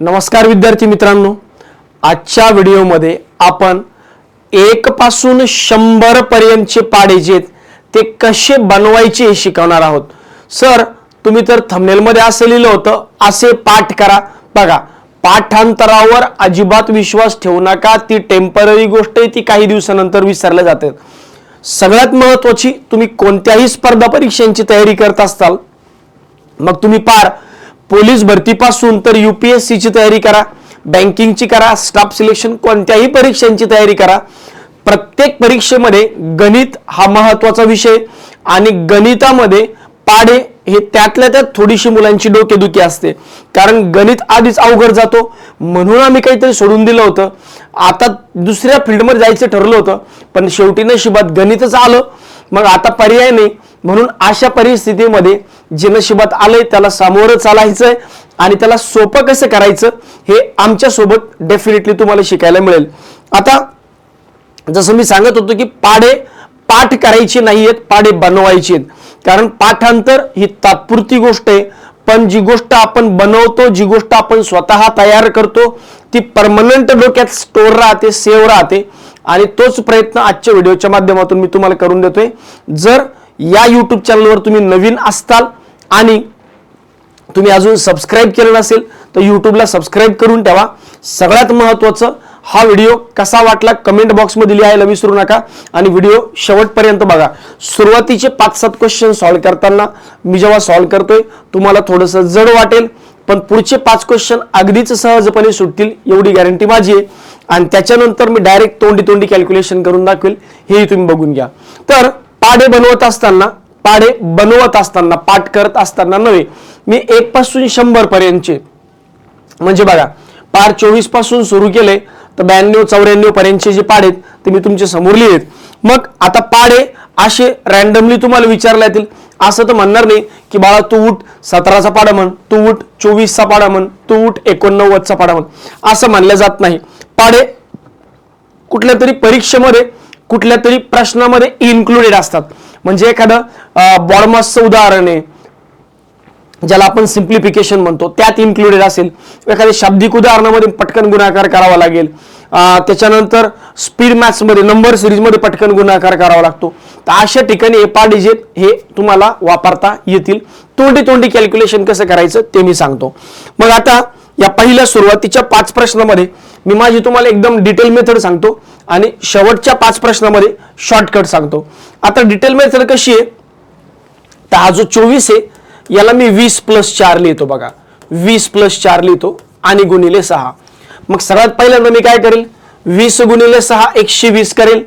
नमस्कार विद्यार्थी मित्रांनो. आजच्या व्हिडिओमध्ये आपण एक पासून शंभर पर्यंतचे पाढे जे ते कसे बनवायचे हे शिकवणार आहोत. सर तुम्ही तर थंबनेलमध्ये असं लिहिलं होतं असे पाठ करा. बघा पाठांतरावर अजिबात विश्वास ठेवू नका ती टेंपररी गोष्ट आहे ती काही दिवसानंतर विसरल्या जाते. सगळ्यात महत्वाची तुम्ही कोणत्याही स्पर्धा परीक्षांची तयारी करत असताल मग तुम्ही पार. पोलीस भरतीपासून तर युपीएससीची ची तयारी करा बँकिंगची करा स्टाफ सिलेक्शन कोणत्याही परीक्षांची तयारी करा. प्रत्येक परीक्षेमध्ये गणित हा महत्त्वाचा विषय आणि गणितामध्ये पाढे हे त्यातल्या त्यात थोडीशी मुलांची डोकेदुखी असते. कारण गणित आधीच अवघड जातो. म्हणून आम्ही काहीतरी सोडून दिलं होतं. आता दुसऱ्या फील्डमध्ये जायचं ठरलं होतं. पण शेवटी नशिबात गणितच आलं. मग आता पर्याय नाही. म्हणून अशा परिस्थितीमध्ये जे नशिबात आलंय त्याला सामोरं चालायचंय आणि त्याला सोपं कसं करायचं हे आमच्यासोबत डेफिनेटली तुम्हाला शिकायला मिळेल. आता जसं मी सांगत होतो की पाढे पाठ करायचे नाहीयेत पाढे बनवायचे आहेत. कारण पाठांतर ही तात्पुरती गोष्ट आहे. पण जी गोष्ट आपण बनवतो जी गोष्ट आपण स्वतः तयार करतो ती परमनंट डोक्यात स्टोर राहते सेव्ह राहते. आणि तोच प्रयत्न आजच्या व्हिडिओच्या माध्यमातून मी तुम्हाला करून देतोय. जर या यूट्यूब चॅनलवर तुम्ही नवीन असताल आणि तुम्ही अजून सबस्क्राईब केलं नसेल तर यूट्यूबला सबस्क्राईब करून ठेवा. सगळ्यात महत्त्वाचं हा व्हिडिओ कसा वाटला कमेंट बॉक्समध्ये लिहायला विसरू नका आणि व्हिडिओ शेवटपर्यंत बघा. सुरुवातीचे पाच सात क्वेश्चन सॉल्व्ह करताना मी जेव्हा सॉल्व्ह करतोय तुम्हाला थोडंसं जड वाटेल पण पुढचे पाच क्वेश्चन अगदीच सहजपणे सुटतील एवढी गॅरंटी माझी आहे. आणि त्याच्यानंतर मी डायरेक्ट तोंडी तोंडी कॅल्क्युलेशन करून दाखवेल हेही तुम्ही बघून घ्या. तर पाढे बनवत असताना पाढे बनवत असताना पाठ करत असताना नव्हे. मी एक पासून शंभर पर्यंतचे. म्हणजे बघा पार चोवीसपासून सुरू केले तर ब्याण्णव चौऱ्याण्णव पर्यंतचे जे पाढे आहेत ते मी तुमच्यासमोर लिहिलेत. मग आता पाढे असे रॅन्डमली तुम्हाला विचारला येतील असं तर म्हणणार नाही की बाळा तू उठ सतराचा पाडा म्हण तू उठ चोवीसचा पाडा म्हण तू उठ एकोणनव्वदचा पाडा म्हण. असं मानलं जात नाही. पाढे कुठल्या तरी परीक्षेमध्ये कुठल्या तरी प्रश्नामध्ये इन्क्लुडेड असतात. म्हणजे एखादं बॉडमासचं उदाहरण आहे ज्याला आपण सिम्प्लिफिकेशन म्हणतो त्यात इन्क्लुडेड असेल. एखाद्या शाब्दिक उदाहरणामध्ये पटकन गुणाकार करावा लागेल. त्याच्यानंतर स्पीड मॅथ्समध्ये नंबर सिरीजमध्ये पटकन गुणाकार करावा लागतो. तर अशा ठिकाणी एपा डिजिट हे तुम्हाला वापरता येतील. तोंडी तोंडी कॅल्क्युलेशन कसं करायचं ते मी सांगतो. मग आता या पहिल्या सुरुवातीच्या पाच प्रश्नामध्ये मी माझी तुम्हाला एकदम डिटेल मेथड सांगतो आणि शेवटच्या पाच प्रश्नामध्ये शॉर्टकट सांगतो. आता डिटेल मेथड कशी आहे? तर हा जो चोवीस आहे याला मी वीस प्लस चार लिहितो बघा. वीस प्लस चार लिहितो आणि गुणिले सहा. मग सर्वात पहिल्यांदा मी काय करेल? वीस गुणिले सहा एकशे वीस करेल.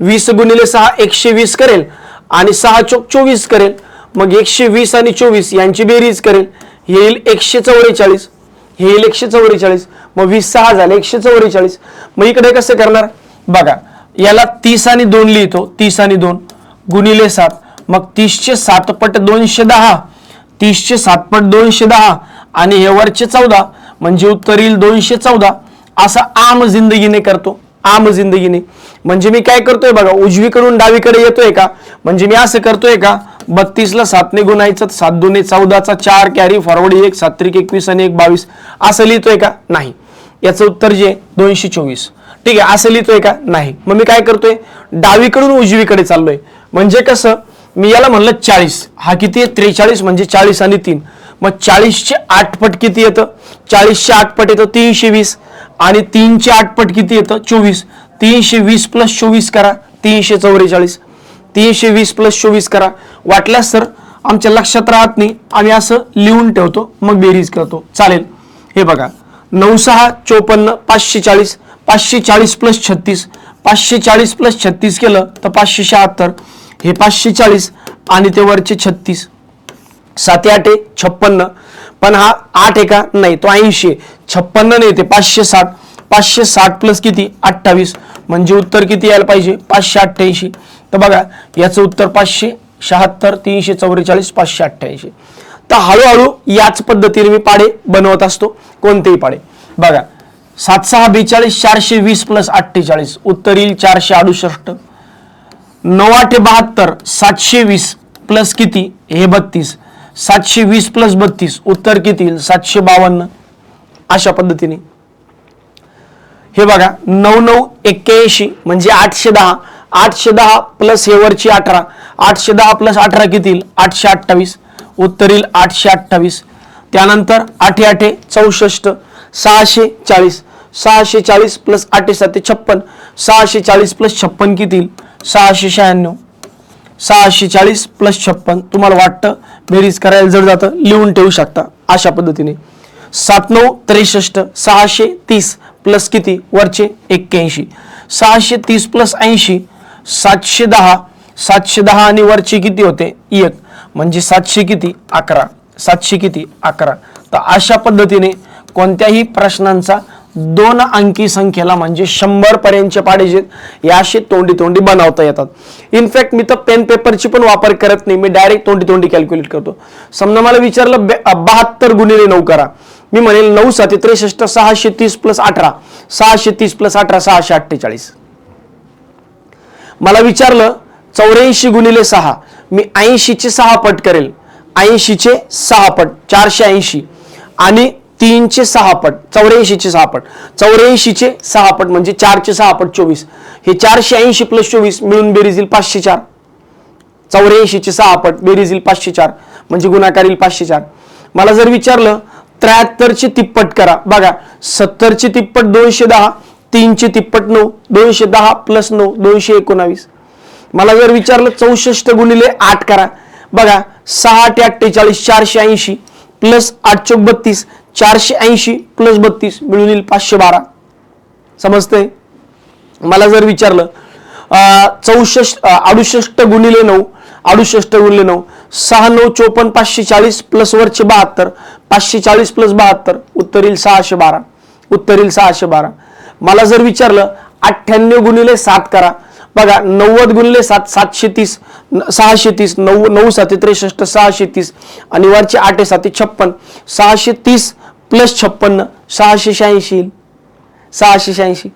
वीस गुणिले सहा एकशे वीस करेल आणि सहा चोक चोवीस करेल. मग एकशे वीस आणि चोवीस यांची बेरीज करेल. येईल एकशे चौवेचाळीस हे येईल एकशे चौवेचाळीस. मग वीस सहा झाले एकशे चौवेचाळीस. मग इकडे कसं करणार? बघा याला तीस आणि दोन लिहितो. तीस आणि दोन गुणिले सात. मग तीसचे सात पट दोनशे दहा. तीसचे सात पट दोनशे दहा. आणि हे वरचे चौदा. म्हणजे उत्तर येईल दोनशे चौदा. असं आम जिंदगीने करतो. आम जिंदगीने. म्हणजे मी काय करतोय बघा उजवीकडून डावीकडे येतोय का? म्हणजे मी असं करतोय का? बत्तीसला सातने गुणायचं सात दोन्ही चौदाचा चार कॅरी फॉरवर्ड एक सात त्रिक एकवीस आणि एक बावीस. असं लिहितोय का? नाही. याचं उत्तर जे आहे दोनशे चोवीस. ठीक आहे असं लिहितोय का? नाही. मग मी काय करतोय? डावीकडून उजवीकडे चाललोय. म्हणजे कसं? मी याला म्हणलं चाळीस. हा किती आहे? त्रेचाळीस म्हणजे चाळीस आणि तीन. मग चाळीसचे आठपट किती येतं? चाळीसचे आठ पट येतं तीनशे वीस. आणि तीनचे आठपट किती येतं? चोवीस. तीनशे वीस प्लस चोवीस करा. तीनशे चौवेचाळीस. तीनशे वीस प्लस चोवीस करा. वाटल्यास सर आमच्या लक्षात राहत नाही. आम्ही असं लिहून ठेवतो मग बेरीज करतो. चालेल. हे बघा. नऊ सहा चोपन्न पाचशे चाळीस पाचशे चाळीस प्लस छत्तीस पाचशे चाळीस प्लस छत्तीस केलं तर पाचशे शहात्तर. हे पाचशे चाळीस आणि ते वरचे छत्तीस. साते आठ छप्पन्न. पण हा आठ आहे का नाही तो ऐंशी आहे. छप्पन्न नाही ते पाचशे साठ पाचशे साठ प्लस किती? अठ्ठावीस. म्हणजे उत्तर किती यायला पाहिजे? पाचशे अठ्ठ्याऐंशी. तर बघा याचं उत्तर पाचशे शहात्तर तीनशे चौवेचाळीस पाचशे अठ्ठ्याऐंशी. तर हळूहळू याच पद्धतीने मी पाडे बनवत असतो कोणतेही पाडे. बघा सात सहा बेचाळीस चारशे वीस प्लस अठ्ठेचाळीस. उत्तर येईल चारशे अडुसष्ट. नऊ आठे बहात्तर सातशे वीस प्लस किती? हे बत्तीस. सातशे वीस प्लस बत्तीस. उत्तर किती येईल? सातशे बावन्न. अशा पद्धतीने. हे बघा नऊ नऊ एक्क्याऐंशी म्हणजे आठशे दहा. आठशे दहा प्लस हेवरची अठरा. आठशे दहा प्लस अठरा किती आठशे अठ्ठावीस. उत्तरील आठशे अठ्ठावीस. त्यानंतर आठे आठे चौसष्ट. सहाशे चाळीस. सहाशे चाळीस प्लस आठे साते छप्पन. सहाशे चाळीस प्लस छप्पन किती सहाशे शहाण्णव. सहाशे चाळीस प्लस छप्पन. तुम्हाला वाटतं बेरीज करायला जड जातं लिहून ठेवू शकता. अशा पद्धतीने. सात नऊ त्रेसष्ट. सहाशे तीस प्लस किती? वरचे एक्क्याऐंशी. सहाशे तीस प्लस ऐंशी. सातशे दहा सातशे दहा आणि वरचे किती होते? एक. म्हणजे सातशे किती? अकरा. सातशे किती? अकरा. तर अशा पद्धतीने कोणत्याही प्रश्नांचा दोन अंकी संख्येला म्हणजे शंभर पर्यंतचे पाडेजेत या असे तोंडी तोंडी बनवता येतात. इनफॅक्ट मी तर पेन पेपरची पण वापर करत नाही. मी डायरेक्ट तोंडी तोंडी कॅल्क्युलेट करतो. समजा मला विचारलं बहात्तर गुणिले नऊ करा. मी म्हणेल नऊ साते त्रेसष्ट सहाशे तीस प्लस अठरा. सहाशे तीस प्लस अठरा सहाशे अठ्ठेचाळीस. मला विचारलं चौऱ्याऐंशी गुणिले सहा. मी ऐंशीचे सहा पट करेल. ऐंशीचे सहा पट चारशे ऐंशी. आणि तीनचे सहा पट चौऱ्याऐंशीचे सहा पट. चौऱ्याऐंशीचे सहा पट म्हणजे चारचे सहा पट चोवीस. हे चारशे ऐंशी प्लस चोवीस मिळून बेरीज येईल पाचशे चार. चौऱ्याऐंशीचे सहा पट बेरीज येईल पाचशे चार. म्हणजे गुणाकार येईल पाचशे चार. मला जर विचारलं त्र्याहत्तरचे तिप्पट करा. बघा सत्तरचे तिप्पट दोनशे दहा तीनशे तिप्पट नऊ दोनशे दहा प्लस नऊ दोनशे एकोणावीस. मला जर विचारलं चौसष्ट गुणिले आठ करा. बघा सहा ते अठ्ठेचाळीस चारशे ऐंशी प्लस आठ बत्तीस चारशे ऐंशी प्लस बत्तीस मिळून येईल पाचशे बारा. समजतंय? मला जर विचारलं चौसष्ट अडुसष्ट गुणिले नऊ अडुसष्ट गुणिले नऊ सहा नऊ चोपन्न पाचशे चाळीस प्लस वरचे बहात्तर पाचशे चाळीस प्लस बहात्तर उत्तर येईल सहाशे बारा. उत्तर येईल सहाशे बारा. मला जर विचारलं अठ्ठ्याण्णव गुणिले सात करा. बघा नव्वद गुणिले सात सातशे तीस सहाशे तीस नऊ नऊ साते त्रेसष्ट सहाशे तीस. आणि वरचे आठे साते छप्पन. सहाशे तीस प्लस छप्पन्न सहाशे शहाऐंशी. येईल सहाशे शहाऐंशी.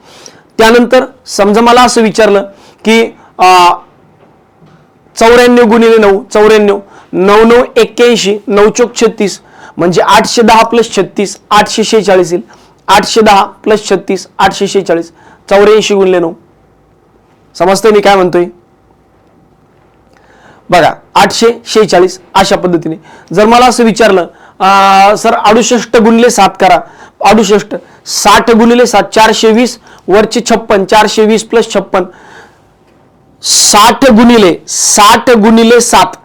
त्यानंतर समजा मला असं विचारलं की अं, चौऱ्याण्णव गुणिले नऊ चौऱ्याण्णव. नऊ नऊ एक्क्याऐंशी नऊ चोक छत्तीस. म्हणजे आठशे दहा प्लस छत्तीस आठशे शेहेचाळीस येईल. आठशे दहा प्लस छत्तीस आठशे शेहेचाळीस. चौऱ्याऐंशी गुणले नऊ. समजतंय मी काय म्हणतोय? बघा आठशे शेहेचाळीस अशा पद्धतीने. जर मला असं विचारलं सर अडुसष्ट गुणले सात करा. अडुसष्ट साठ गुणले सात चारशे वीस वरचे छप्पन चारशे वीस प्लस छप्पन. साठ गुणिले साठ गुणिले सात.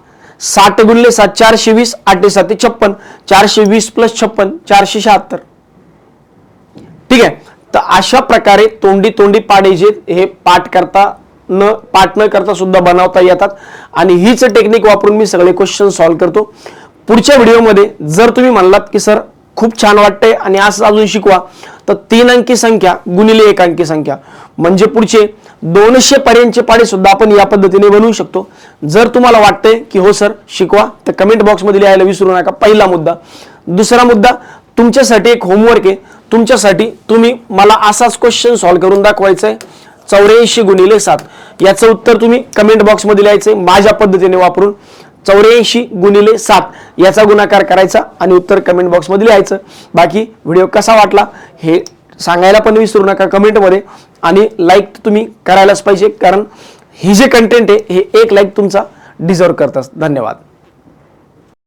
साठ गुणिले सात चारशे वीस आठे साते छप्पन. चारशे वीस प्लस छप्पन चारशे शहात्तर. ठीक आहे? तर अशा प्रकारे तोंडी तोंडी पाडे जे हे पाठ करता न पाठ न करता सुद्धा बनवता येतात. आणि हीच टेक्निक वापरून मी सगळे क्वेश्चन सॉल्व्ह करतो. पुढच्या व्हिडिओमध्ये जर तुम्ही म्हणलात की सर खूप छान वाटतंय आणि असं अजून शिकवा तर तीन अंकी संख्या गुणिले एक अंकी संख्या. म्हणजे पुढचे दोनशे पर्यंतचे पाडे सुद्धा आपण या पद्धतीने बनवू शकतो. जर तुम्हाला वाटतंय की हो सर शिकवा तर कमेंट बॉक्समध्ये लिहायला विसरू नका. पहिला मुद्दा. दुसरा मुद्दा तुमच्यासाठी एक होमवर्क आहे. तुमच्यासाठी तुम्ही मला असाच क्वेश्चन सॉल्व्ह करून दाखवायचा आहे चौऱ्याऐंशी गुणिले सात. याचं उत्तर तुम्ही कमेंट बॉक्समध्ये लिहायचं माझ्या पद्धतीने वापरून चौऱ्याऐंशी गुणिले सात याचा गुणाकार करायचा आणि उत्तर कमेंट बॉक्समध्ये लिहायचं. बाकी व्हिडिओ कसा वाटला हे सांगायला पण विसरू नका कमेंटमध्ये आणि लाईक तुम्ही करायलाच पाहिजे कारण ही जे कंटेंट आहे हे एक लाईक तुमचा डिझर्व करतात. धन्यवाद.